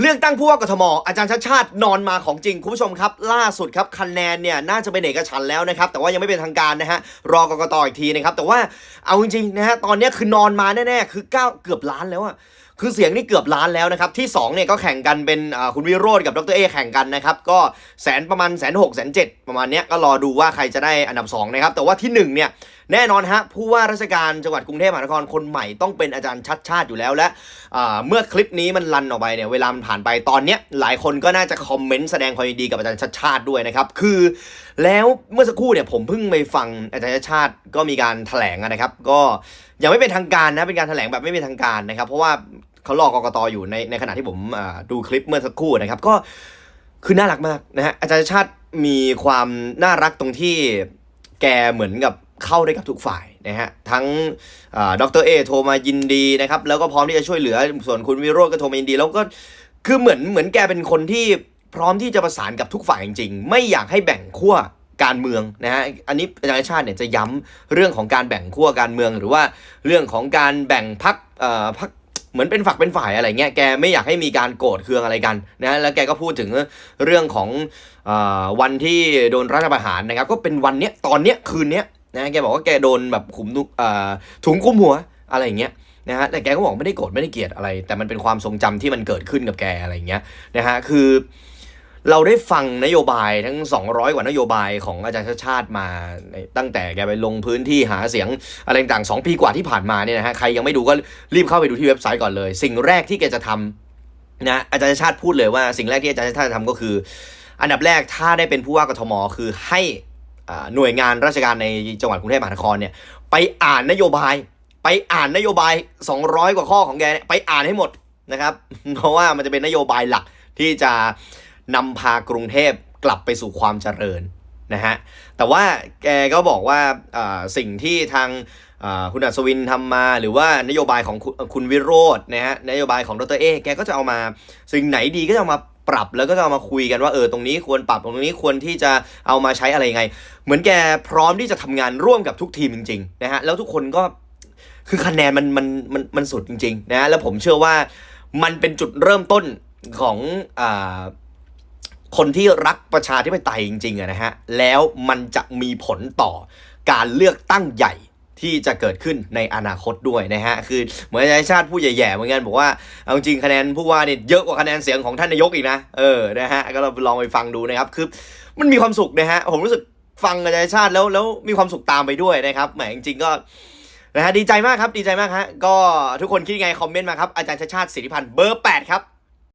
เลือกตั้งผู้ว่ากทมอาจารย์ชัดชาตินอนมาของจริง คุณผู้ชมครับ ล่าสุดครับคะแนนเนี่ยน่าจะเป็นเอกฉันแล้วนะครับ แต่ว่ายังไม่เป็นทางการนะฮะรอกกตอีกทีนะครับ แต่ว่าเอาจริงๆนะฮะตอนนี้คือนอนมาแน่ๆคือเก้าเกือบล้านแล้วอะคือเสียงนี่เกือบล้านแล้วนะครับ ที่2เนี่ยก็แข่งกันเป็นคุณวิโรธกับดรเอแข่งกันนะครับ ก็แสนประมาณแสนหกแสนเจ็ดประมาณเนี้ยก็รอดูว่าใครจะได้อันดับสองนะครับแต่ว่าที่หนึ่งเนี่ย แน่นอนฮะผู้ว่าราชการจังหวัดกรุงเทพมหานครคนใหม่ต้องเป็นอาจารย์ชัดชาติอยู่แล้วและเมื่อคลิปนี้มันรันออกไปเนี่ยเวลามันผ่านไปตอนเนี้ยหลายคนก็น่าจะคอมเมนต์แสดงความดีกับอาจารย์ชัดชาติด้วยนะครับคือแล้วเมื่อสักครู่เนี่ยผมเพิ่งไปฟังอาจารย์ชัดชาติก็มีการแถลงนะครับ ก็ยังไม่เป็นทางการนะเป็นการแถลงแบบไม่เป็นทางการนะครับ เพราะว่าเขารอกกตอยู่ในในขณะที่ผมดูคลิปเมื่อสักครู่นะครับ ก็คือน่ารักมากนะฮะอาจารย์ชาติมีความน่ารักตรงที่แกเหมือนกับ เข้าได้กับทุกฝ่ายนะฮะทั้งดรเอโทรมายินดีนะครับแล้วก็พร้อมที่จะช่วยเหลือส่วนคุณวิโรจน์ก็โทรมายินดี แล้วก็คือเหมือนเหมือนแกเป็นคนที่พร้อมที่จะประสานกับทุกฝ่ายจริงๆ ไม่อยากให้แบ่งขั้วการเมืองนะฮะ อันนี้อาจารย์ชาติเนี่ยจะย้ำเรื่องของการแบ่งขั้วการเมือง หรือว่าเรื่องของการแบ่งพักเอ่อพักเหมือนเป็นฝักเป็นฝ่ายอะไรเงี้ย แกไม่อยากให้มีการโกรธเคืองอะไรกันนะ แล้วแกก็พูดถึงเรื่องของอวันที่โดนรัฐประหารนะครับ ก็เป็นวันเนี้ยตอนเนี้ยคืนเนี้ย นะแกบอกว่าแกโดนแบบขุมนุเอ่อถุงคุมหัวอะไรอย่างเงี้ยนะฮะแต่แกก็บอกไม่ได้โกรธไม่ได้เกลียดอะไร แต่มันเป็นความทรงจำที่มันเกิดขึ้นกับแกอะไรอย่างเงี้ยนะฮะคือ เราได้ฟังนโยบายทั้ง 200 กว่านโยบายของอาจารย์ชาติชาติมาตั้งแต่แกไปลงพื้นที่หาเสียงอะไรต่างๆ2ปีกว่าที่ผ่านมาเนี่ยนะฮะใครยังไม่ดูก็รีบเข้าไปดูที่เว็บไซต์ก่อนเลย สิ่งแรกที่แกจะทำนะอาจารย์ชาติชาติพูดเลยว่าสิ่งแรกที่อาจารย์ชาติจะทำก็คือ อันดับแรกถ้าได้เป็นผู้ว่ากทมคือให้ หน่วยงานราชการในจังหวัดกรุงเทพมหานครเนี่ยไปอ่านนโยบาย ไปอ่านนโยบาย 200 กว่าข้อของแกไปอ่านให้หมดนะครับ เพราะว่ามันจะเป็นนโยบายหลักที่จะนำพากรุงเทพกลับไปสู่ความเจริญนะฮะแต่ว่าแกก็บอกว่าสิ่งที่ทางคุณอัศวินทำมาหรือว่านโยบายของคุณคุณวิโรจน์นะฮะนโยบายของดรเอแกก็จะเอามาสิ่งไหนดีก็จะเอามา ปรับแล้วก็จะเอามาคุยกันว่าเออตรงนี้ควรปรับตรงนี้ควรที่จะเอามาใช้อะไรยังไง เหมือนแกพร้อมที่จะทำงานร่วมกับทุกทีมจริงๆนะฮะแล้วทุกคนก็คือคะแนนมันมันมันมันสุดจริงๆนะะแล้วผมเชื่อว่ามันเป็นจุดเริ่มต้นของอ่าคนที่รักประชาธิปไตยจริงๆอะนะฮะแล้วมันจะมีผลต่อการเลือกตั้งใหญ่ ที่จะเกิดขึ้นในอนาคตด้วยนะฮะคือเหมือนอาจารย์ชาติผู้แย่ๆเหมือนกันบอกว่าเอาจริงคะแนนผู้ว่าเนี่ยเยอะกว่าคะแนนเสียงของท่านนายกอีกนะเออนะฮะก็เราลองไปฟังดูนะครับคือมันมีความสุขนะฮะผมรู้สึกฟังอาจารย์ชาติแล้วแล้วมีความสุขตามไปด้วยนะครับแหมจริงๆก็นะฮะดีใจมากครับดีใจมากฮะก็ทุกคนคิดยังไงคอมเมนต์มาครับอาจารย์ชาติชาติสิริพันธ์เบอร์แปดครับ